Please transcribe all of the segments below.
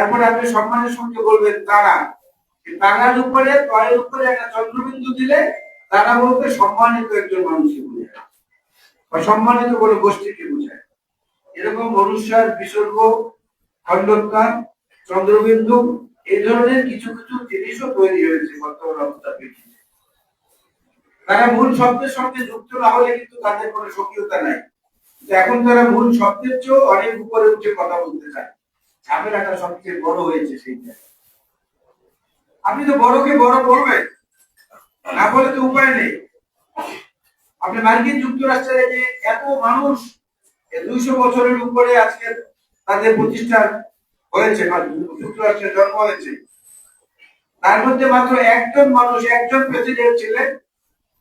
তারপরে আপনি সম্মানের সঙ্গে বলবেন তারা তারার উপরে তয়ের উপরে একটা চন্দ্রবিন্দু দিলে তারা বলতে সম্মানিত একজন মানুষকে বোঝায়। বা সম্মানিত কোনো গোষ্ঠীকে বোঝায়। এরকম মনুষ্যার বিসর্গ খণ্ডকার চন্দ্রবিন্দু, এই ধরনের কিছু কিছু জিনিসও তৈরি হয়েছে বর্তমান অবস্থা পৃথিবীতে তারা মূল শব্দের সঙ্গে যুক্ত না হলে কিন্তু তাদের কোনো সক্রিয়তা নাই। এখন তারা মূল শব্দের চেয়েও অনেক উপরে উঠে কথা বলতে চায়। ঝামেলাটা সবচেয়ে বড় হয়েছে সেইটা আপনি তো বড়কে বড় করবেন না বলে তো উপায় নেই। আপনি মার্কিন যুক্তরাষ্ট্রে যে এত মানুষ দুইশো বছরের উপরে আজকে তাদের প্রতিষ্ঠান হয়েছে যুক্তরাষ্ট্রে জন্ম হয়েছে, তার মধ্যে মাত্র একজন মানুষ, একজন প্রেসিডেন্ট ছিলেন,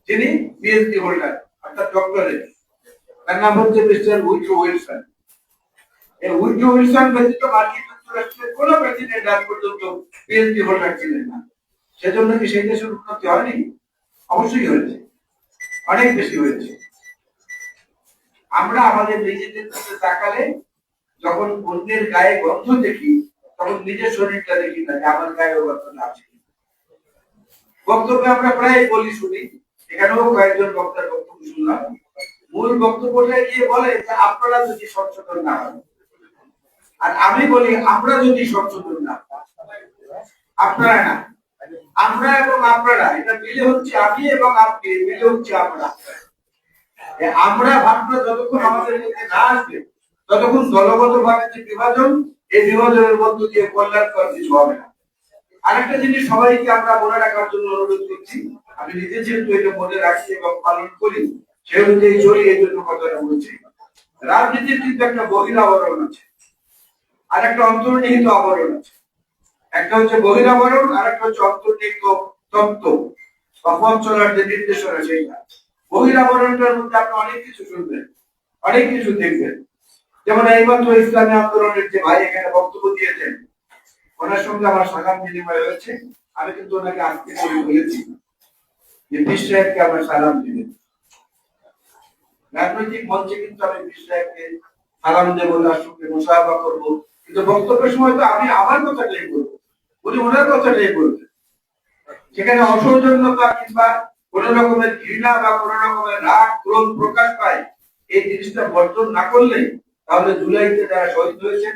যিনি পিএইচডি হোল্ডার অর্থাৎ ডক্টরেট তার নাম হচ্ছে মিস্টার উইলসন। এই উইলসন ব্যতীত মার্কিন যুক্তরাষ্ট্রের কোনো প্রেসিডেন্ট আজ পর্যন্ত ছিলেন না। সেজন্য কি সেই দেশের উন্নতি হয়নি? অবশ্যই হয়েছে। অনেক বেশি হয়েছে। আমরা আমাদের নিজেদের তাকালে যখন অন্যের গায়ে গন্ধ দেখি, তখন নিজের শরীরটা দেখি না, যে আমার গায়ে গন্ধটা আছে। বক্তব্যে আমরা প্রায় বলি শুনি, এখানেও কয়েকজন বক্তার বক্তব্য শুনলাম। মূল বক্তব্যটা গিয়ে বলে যে, আপনারা যদি সচেতন না হন আর আমি বলি, আমরা যদি সচেতন না, আপনারা না, আমরা এবং আপনারা, এটা মিলে হচ্ছে আমি এবং আপনি, মিলে হচ্ছে আমরা। আমরা ভাবনা যতক্ষণ আমাদের মধ্যে না আসবে, ততক্ষণ দলগত ভাবে যে বিভাজন, এই বিভাজনের মধ্য দিয়ে কল্যাণকর কিছু হবে না। আরেকটা জিনিস সবাইকে আমরা মনে রাখার জন্য অনুরোধ করছি, আমি নিজে যেহেতু এটা মনে রাখি এবং পালন করি সে অনুযায়ী চলি এই জন্য কথাটা বলছি। রাজনীতির কিন্তু একটা বহিরাবরণ আছে। আর একটা অন্তর্নিহিত আবরণ আছে একটা হচ্ছে বহিরাবরণ আর একটা হচ্ছে অন্তর্নিহিত তত্ত্ব বা চলার যে নির্দেশনা সেইটা। বহিরাবরণটার মধ্যে আপনি অনেক কিছু শুনবেন, অনেক কিছু দেখবেন। যেমন এইমাত্র ইসলামী আন্দোলনের যে ভাই এখানে বক্তব্য দিয়েছেন, ওনার সঙ্গে আমার সালাম বিনিময় হয়েছে। আমি কিন্তু ওনাকে আজকে করে বলেছি যে বিশ সাহেবকে আমার সালাম দিবেন। রাজনৈতিক মঞ্চে কিন্তু আমি বিশ সাহেবকে সালাম দেবো, তার সঙ্গে মুসাফা করব। কিন্তু বক্তব্যের সময় তো আমি আমার কথাটাই বলব। উনি ওনার কথাটাই বলবেন। সেখানে অসৌজন্যতা কিংবা কোন রকমের ঘৃণা বা কোন রকমের রাগ, ক্রোধ প্রকাশ পায়, এই জিনিসটা বর্জন না করলে তাহলে জুলাইতে যারা শহীদ হয়েছেন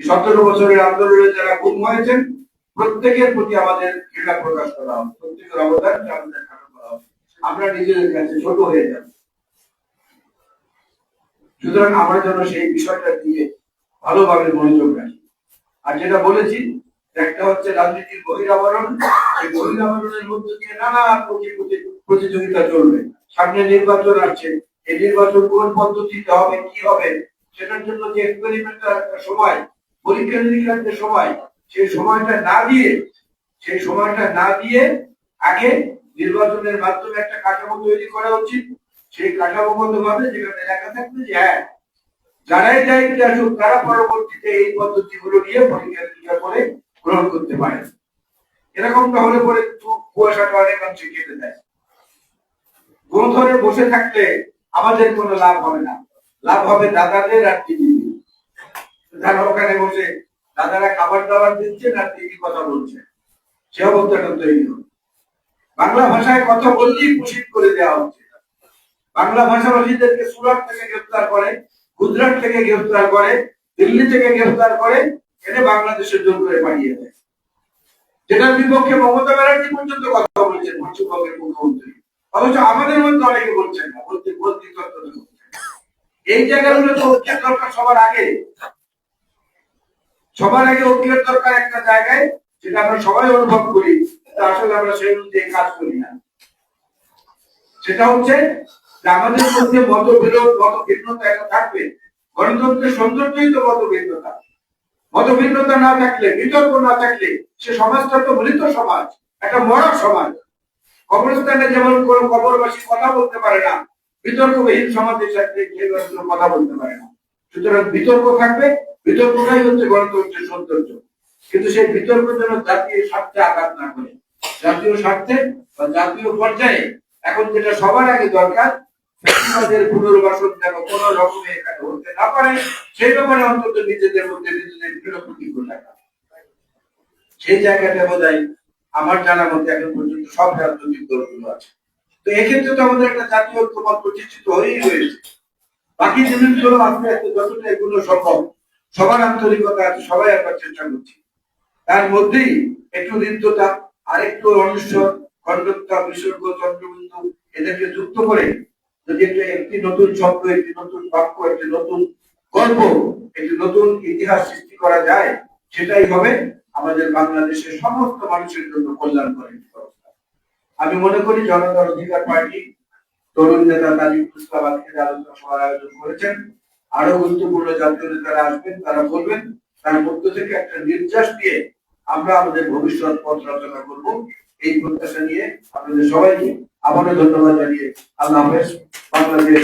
সতেরো বছরের আন্দোলনে যারা গুম হয়েছেন, প্রত্যেকের প্রতি আমাদের ঘৃণা প্রকাশ করা হবে। প্রত্যেকের অবদান আমাদের করা হবে। আমরা নিজেদের কাছে ছোট হয়ে যাব। সুতরাং আমরা যেন সেই বিষয়টা দিয়ে ভালোভাবে মনোযোগ রাখি। আর যেটা বলেছি, একটা হচ্ছে রাজনীতির বহিরাবরণ। এই বহিরাবরণের মধ্যে দিয়ে নানা প্রতি- প্রতি- প্রতিযোগিতা চলবে। সামনে নির্বাচন আসছে। এই নির্বাচন কোন পদ্ধতিতে হবে, কি হবে, সেটার জন্য যে এক্সপেরিমেন্টাল একটা সময় পরীক্ষা নিরীক্ষার যে সময়, সেই সময়টা না দিয়ে সেই সময়টা না দিয়ে আগে নির্বাচনের মাধ্যমে একটা কাঠামো তৈরি করা উচিত। সেই কাঠামোগত ভাবে যেখানে লেখা থাকবে যে হ্যাঁ যারাই দায়িত্বে আসুক, তারা পরবর্তীতে এই পদ্ধতিগুলো নিয়ে পরীক্ষা নিরীক্ষা করে গ্রহণ করতে পারে এরকমটা হলে পরে কুয়াশাটা অনেক অংশে কেটে দেয় গোল ধরে বসে থাকলে আমাদের কোনো লাভ হবে না। লাভ হবে দাদাদের আর টিভি যারা ওখানে বসে দাদারা খাবার দাবার দিচ্ছেন আর টিভি কথা বলছে। সে অবস্থাটা তৈরি হবে। বাংলা ভাষায় কথা বললেই প্রসিদ্ধ করে দেওয়া হচ্ছে। বাংলা ভাষাভাষীদেরকে সুরাট থেকে গ্রেফতার করে গুজরাট থেকে গ্রেফতার করে, দিল্লি থেকে গ্রেফতার করে, এনে বাংলাদেশে জোর করে পাঠিয়ে দেয় যেটার বিপক্ষে মমতা ব্যানার্জি পর্যন্ত কথা বলেছেন, পশ্চিমবঙ্গের মুখ্যমন্ত্রী। অথচ আমাদের মধ্যে অনেকে বলছেন না, বলতে বলতে এই জায়গাগুলো তো ঐক্যের দরকার সবার আগে। সবার আগে ঐক্যের দরকার একটা জায়গায়, যেটা আমরা সবাই অনুভব করি আসলে আমরা সেই অনুযায়ী কাজ করি না। সেটা হচ্ছে আমাদের মধ্যে মতবিরোধ মত ভিন্নতা একটা থাকবে গণতন্ত্রের সৌন্দর্যই তো মত ভিন্নতা মত ভিন্নতা না থাকলে, বিতর্ক না থাকলে, সে সমাজটা তো মৃত সমাজ, একটা মরক সমাজ। কবরস্থানে যেমন কোন কবরবাসী কথা বলতে পারে না, বিতর্কবিহীন সমাজের সাথে কথা বলতে পারে না। সুতরাং বিতর্ক থাকবে, বিতর্কটাই হচ্ছে গণতন্ত্রের সৌন্দর্য। কিন্তু সেই বিতর্ক যেন জাতীয় স্বার্থে আঘাত না করে। জাতীয় স্বার্থে বা জাতীয় পর্যায়ে এখন যেটা সবার আগে দরকার মধ্যে এখন পর্যন্ত সব রাজনৈতিক দলগুলো আছে। তো এক্ষেত্রে তো আমাদের একটা জাতীয় প্রতিষ্ঠিত হয়েই রয়েছে। বাকি জিনিসগুলো আস্তে যতটা এগুলো সম্ভব, সবার আন্তরিকতা আছে, সবাই একবার চেষ্টা করছি। তার মধ্যেই একটু হৃদ্যতা আরেকটু অনুসরণ খণ্ডতা, বিসর্গ, চন্দ্রবিন্দু এদেরকে যুক্ত করে যদি একটা একটি নতুন একটি নতুন বাক্য, একটি নতুন গল্প, একটি নতুন ইতিহাস সৃষ্টি করা যায়, সেটাই হবে আমাদের বাংলাদেশের সমস্ত মানুষের জন্য একটি ব্যবস্থা। আমি মনে করি জনতার অধিকার পার্টি তরুণ নেতা তাজিম ইসলাম আজকের আলোচনা সভার আয়োজন করেছেন। আরও গুরুত্বপূর্ণ জাতীয় নেতারা আসবেন, তারা বলবেন, তার মধ্য থেকে একটা নির্যাস দিয়ে আমরা আমাদের ভবিষ্যৎ পথ রচনা করব। এই প্রত্যাশা নিয়ে আপনাদের সবাইকে আবারও ধন্যবাদ জানিয়ে আল্লাহ হাফেজ বাংলাদেশ